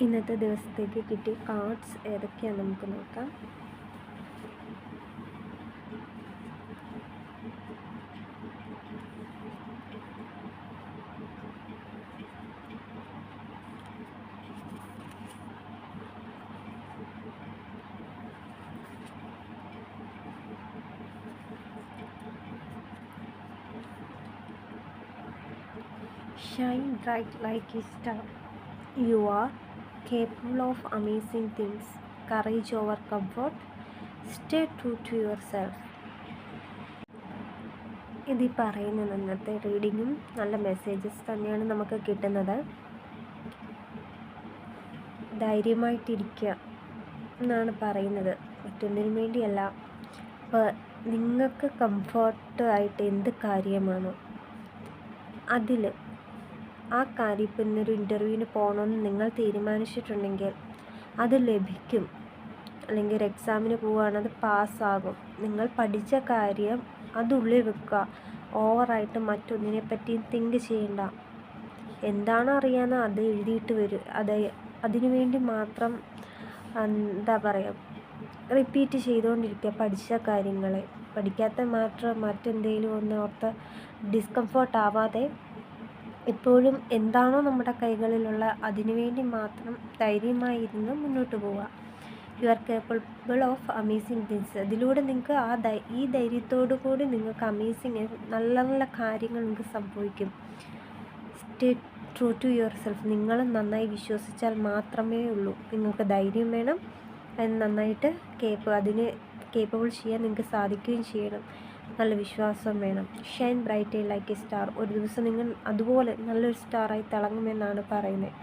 ഇന്നത്തെ ദിവസത്തേക്ക് കിട്ടിയ കാർഡ്സ് ഏതൊക്കെയാണെന്ന് നമുക്ക് നോക്കാം Shine bright like a star. You are capable of amazing things. Courage over comfort. Stay true to yourself. ഇത് ഈ പറയുന്ന ഇന്നത്തെ റീഡിങ്ങും നല്ല മെസ്സേജസ് തന്നെയാണ് നമുക്ക് കിട്ടുന്നത് ധൈര്യമായിട്ടിരിക്കുക എന്നാണ് പറയുന്നത് മറ്റൊന്നിനു വേണ്ടിയല്ല ഇപ്പോൾ നിങ്ങൾക്ക് കംഫർട്ട് ആയിട്ട് എന്ത് കാര്യമാണോ അതിൽ ആ കാര്യം ഇപ്പം ഇന്നൊരു ഇന്റർവ്യൂവിന് പോകണമെന്ന് നിങ്ങൾ തീരുമാനിച്ചിട്ടുണ്ടെങ്കിൽ അത് ലഭിക്കും. അല്ലെങ്കിൽ ഒരു എക്സാമിന് പോവുകയാണ് അത് പാസ്സാകും. നിങ്ങൾ പഠിച്ച കാര്യം അതുള്ളിൽ വെക്കുക. ഓവറായിട്ട് മറ്റൊന്നിനെ പറ്റിയും തിങ്ക് ചെയ്യണ്ട. എന്താണോ അറിയാനോ അത് എഴുതിയിട്ട് വരും അത് അതിനു വേണ്ടി മാത്രം എന്താ പറയുക റിപ്പീറ്റ് ചെയ്തുകൊണ്ടിരിക്കുക പഠിച്ച കാര്യങ്ങളെ. പഠിക്കാത്ത മാത്രം മറ്റെന്തെങ്കിലും ഒന്ന് ഓർത്ത് ഡിസ്കംഫർട്ട് ആവാതെ എപ്പോഴും എന്താണോ നമ്മുടെ കൈകളിലുള്ള അതിനു വേണ്ടി മാത്രം ധൈര്യമായിരുന്ന് മുന്നോട്ട് പോവുക. You are capable of amazing things ഇതിലൂടെ നിങ്ങൾക്ക് ആ ധൈ ഈ ധൈര്യത്തോടു കൂടി നിങ്ങൾക്ക് അമേസിങ് നല്ല നല്ല കാര്യങ്ങൾ നിങ്ങൾക്ക് സംഭവിക്കും. Stay true to yourself നിങ്ങൾ നന്നായി വിശ്വസിച്ചാൽ മാത്രമേ ഉള്ളൂ. നിങ്ങൾക്ക് ധൈര്യം വേണം. അത് നന്നായിട്ട് കേപ്പ് അതിന് കേപ്പബിൾ ചെയ്യാൻ നിങ്ങൾക്ക് സാധിക്കുകയും ചെയ്യണം. നല്ല വിശ്വാസം വേണം. Shine bright like a star ഒരു ദിവസം നിങ്ങൾ അതുപോലെ നല്ലൊരു സ്റ്റാറായി തിളങ്ങുമെന്നാണ് പറയുന്നത്.